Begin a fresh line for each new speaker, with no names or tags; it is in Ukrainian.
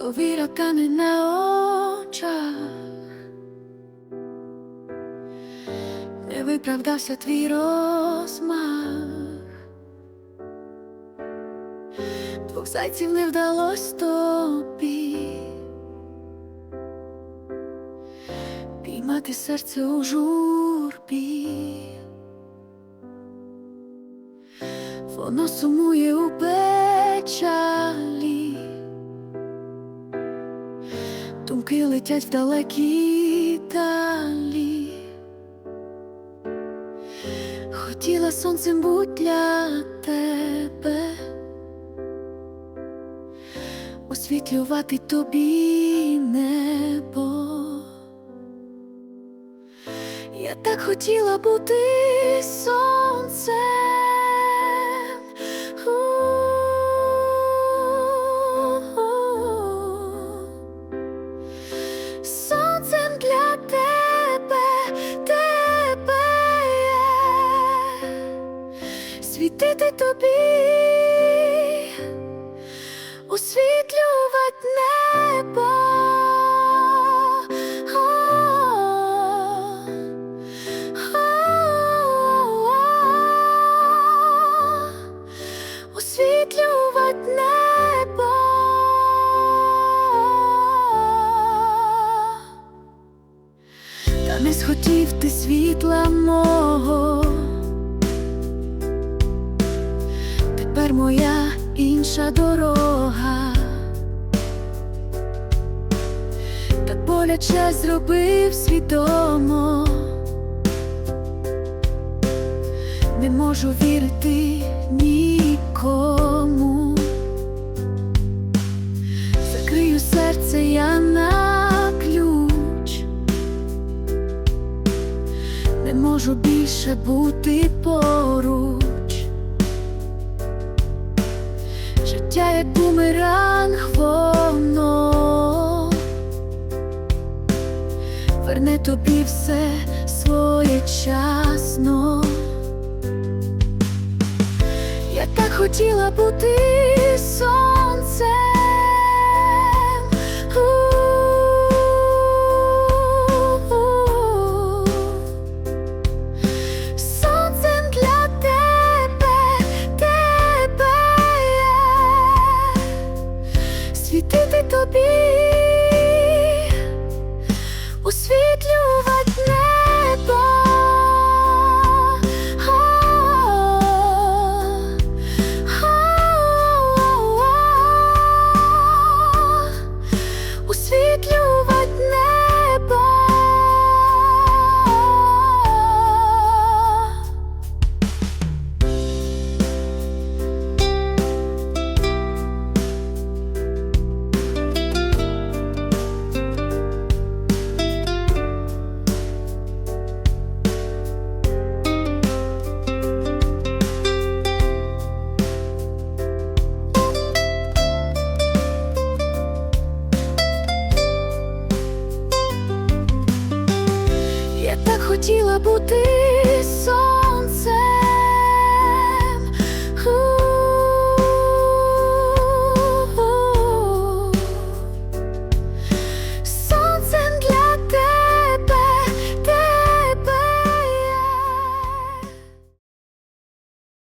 довіра кане на очах, не виправдався твій розмах, двох зайців не вдалось тобі. Піймати серце у журбі, воно сумує у печалі, думки летять в далекі далі. Хотіла сонцем будь для тебе, освітлювати тобі небо. Я так хотіла бути сонцем. Світити тобі, освітлювати небо. Та не схотів ти світла мого. Тепер моя інша дорога. Так боляче зробив свідомо. Не можу вірити нікому. Закрию серце я на ключ. Не можу більше бути поруч. Життя як бумеранг воно верне тобі все своєчасно. Я так хотіла бути хотіла бути сон.